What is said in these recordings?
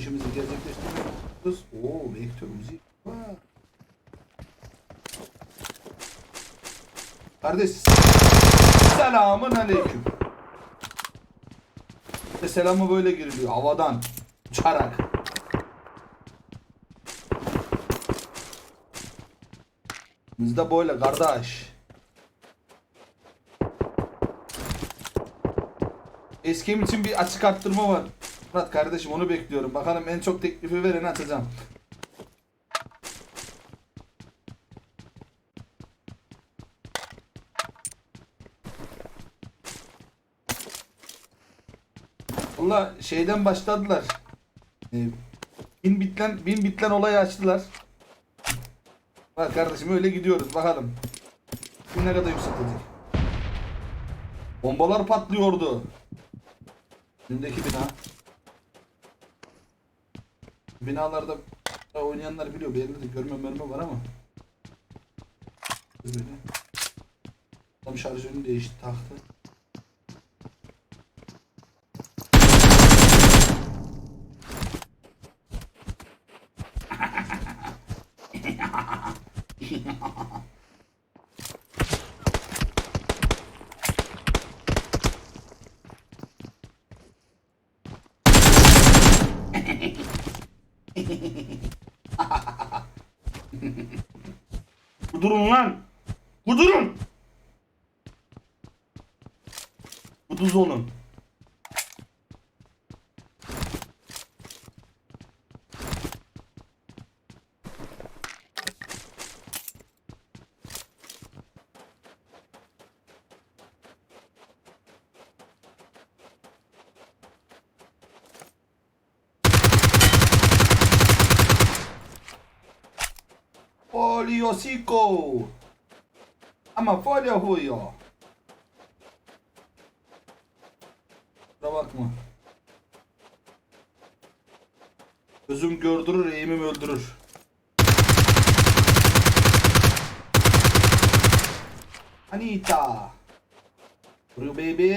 işimizi gerçekleştiriyoruz. Oo vektörümüzü. Kardeş selamun aleyküm. Ve selamı böyle giriliyor havadan uçarak. Bizde böyle kardeş. Eskim için bir açık arttırma var. Murat kardeşim onu bekliyorum. Bakalım en çok teklifi vereni atacağım. Valla şeyden başladılar. Ee, bin bitlen, bin bitlen olayı açtılar. Bak kardeşim öyle gidiyoruz bakalım. Kim ne kadar yükseltecek. Bombalar patlıyordu. Önündeki bina. Binalarda oynayanlar biliyor. Benim de görme mermi var ama. Böyle. Tam şarjörünü değişti taktı. Kudurun lan. Kudurun. Kuduz olun. Folio Sico. Ama folio huyo. Kusura bakma. Gözüm gördürür, eğimim öldürür. Anita. Buraya baby.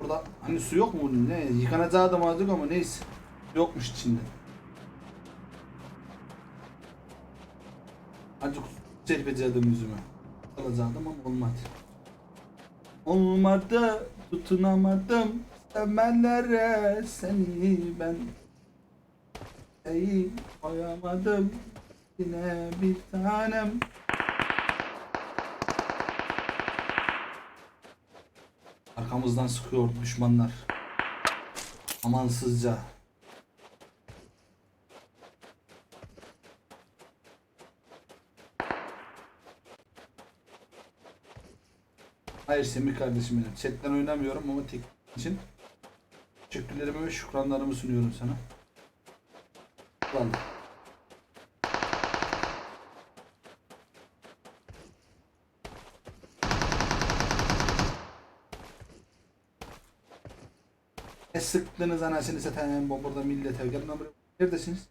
Burada hani su yok mu bunun ne? Yıkanacağı da mazluk ama neyse. Yokmuş içinde. Azıcık serpeceğim yüzüme. Alacaktım ama olmadı. Olmadı, tutunamadım. Sevenlere seni ben Ey koyamadım yine bir tanem Arkamızdan sıkıyor düşmanlar. Amansızca. Hayır Semih kardeşim benim. Chatten oynamıyorum ama tek için teşekkürlerimi ve şükranlarımı sunuyorum sana. Vallahi. Ne sıktınız anasını satayım bu burada millete. Gelin lan. Neredesiniz?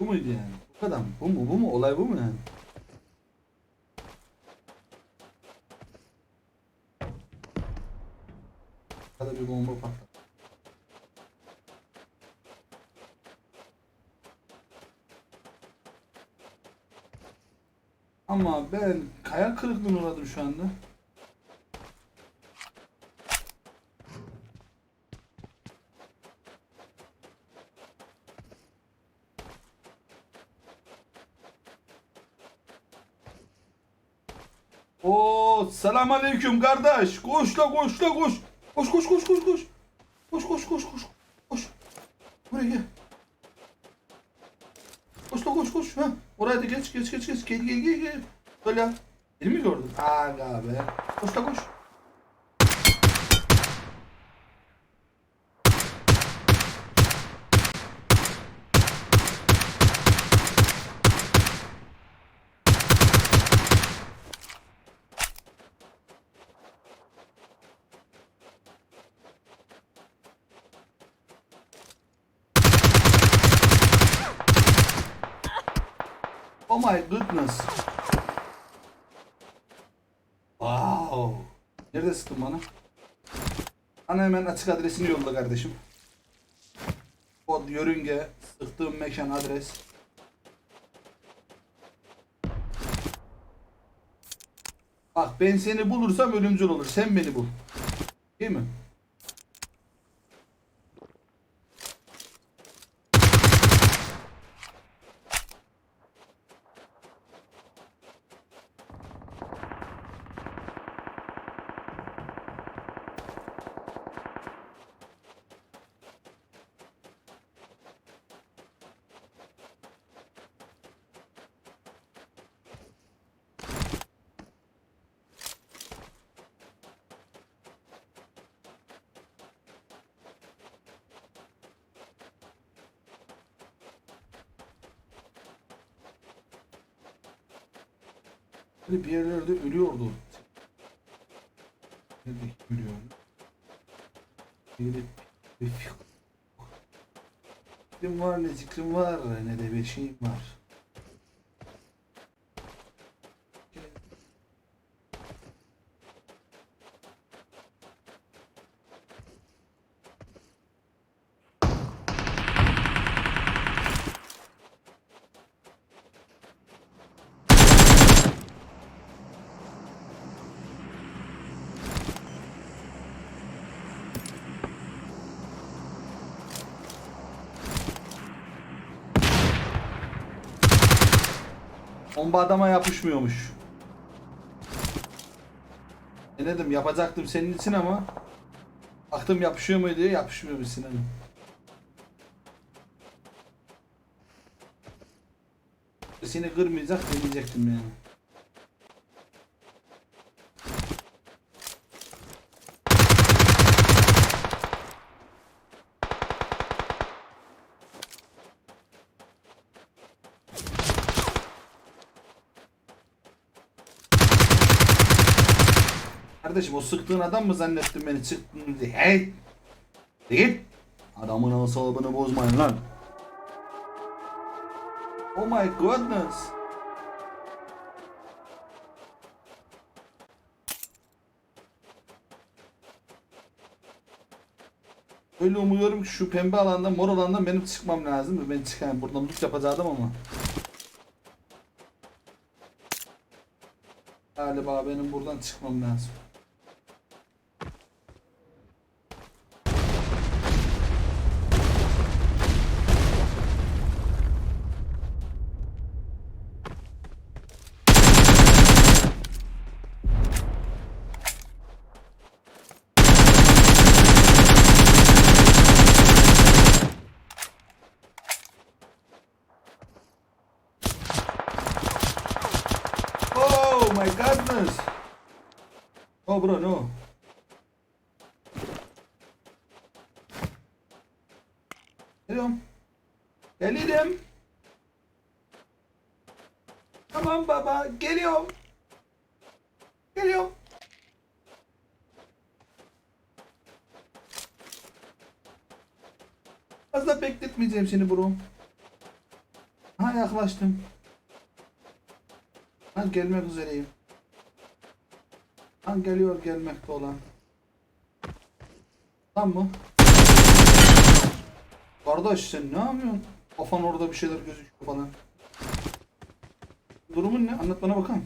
Bu muydu yani? Bu kadar mı? Bu mu? Bu mu? Olay bu mu yani? Bir bomba patlat. Ama ben kaya kırıklığına uğradım şu anda. Oo, selam aleyküm kardeş. Koş la koş koş. Koş koş koş koş koş. Koş koş koş koş. Koş. Buraya gel. Koş la koş koş. Ha. Oraya da geç geç geç geç. Gel gel gel gel. Böyle. Beni mi gördün? Aga be. Koş la koş. Oh my goodness. Wow. Nerede sıktın bana? Bana hemen açık adresini yolla kardeşim. Kod, yörünge, sıktığım mekan, adres. Bak ben seni bulursam ölümcül olur. Sen beni bul. Değil mi? Böyle bir yerlerde ölüyordu. Nerede ölüyor? Bir bir fikrim var ne zikrim var ne de bir şeyim var. Bomba adama yapışmıyormuş. Ne dedim yapacaktım senin için ama baktım yapışıyor mu diye yapışmıyormuş Sinan'ım. Seni kırmayacak deneyecektim yani. Kardeşim o sıktığın adam mı zannettin beni çıktın diye. Hey! De Git! Adamın asabını bozmayın lan. Oh my goodness. Öyle umuyorum ki şu pembe alanda, mor alanda benim çıkmam lazım. Ben çıkayım. Buradan loot yapacaktım ama. Galiba benim buradan çıkmam lazım. Oh my goodness. Oh bro no. Geliyorum. Gelirim. Tamam baba geliyorum. Geliyorum. Fazla bekletmeyeceğim seni bro. Ha yaklaştım. Ben gelmek üzereyim. Ben geliyor gelmekte olan. Tamam mı? Kardeş sen ne yapıyorsun? Kafan orada bir şeyler gözüküyor falan. Durumun ne? Anlat bana bakalım.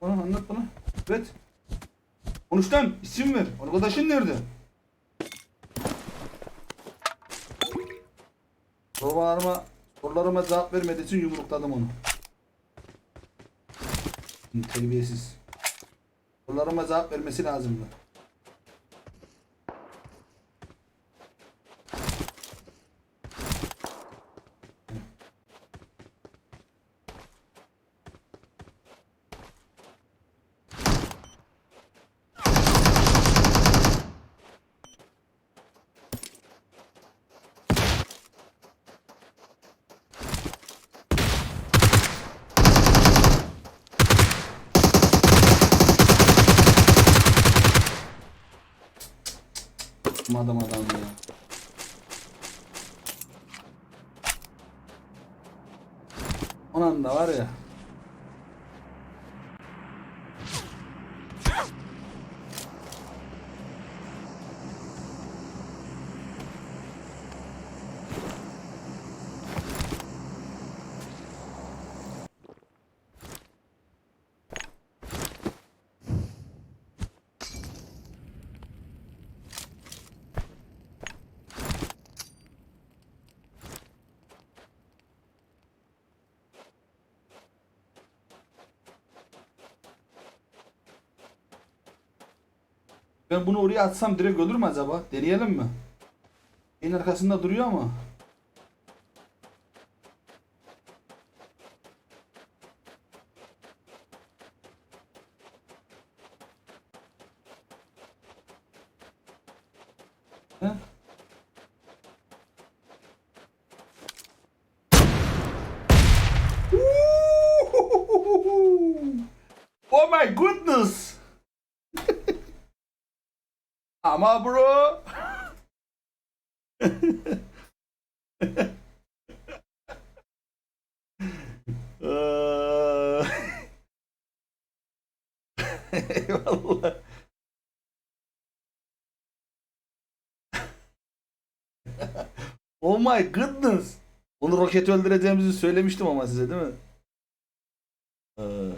Bana anlat bana. Evet. Konuş lan. İsim ver. Arkadaşın nerede? Sorularıma, sorularıma cevap vermediği için yumrukladım onu. Terbiyesiz. Sorularıma cevap vermesi lazımdı. Ya. Ben bunu oraya atsam direkt ölür mü acaba? Deneyelim mi? En arkasında duruyor ama. He? Oh my goodness! Ama bro. Eyvallah. oh my goodness. Onu roket öldüreceğimizi söylemiştim ama size değil mi? Ee,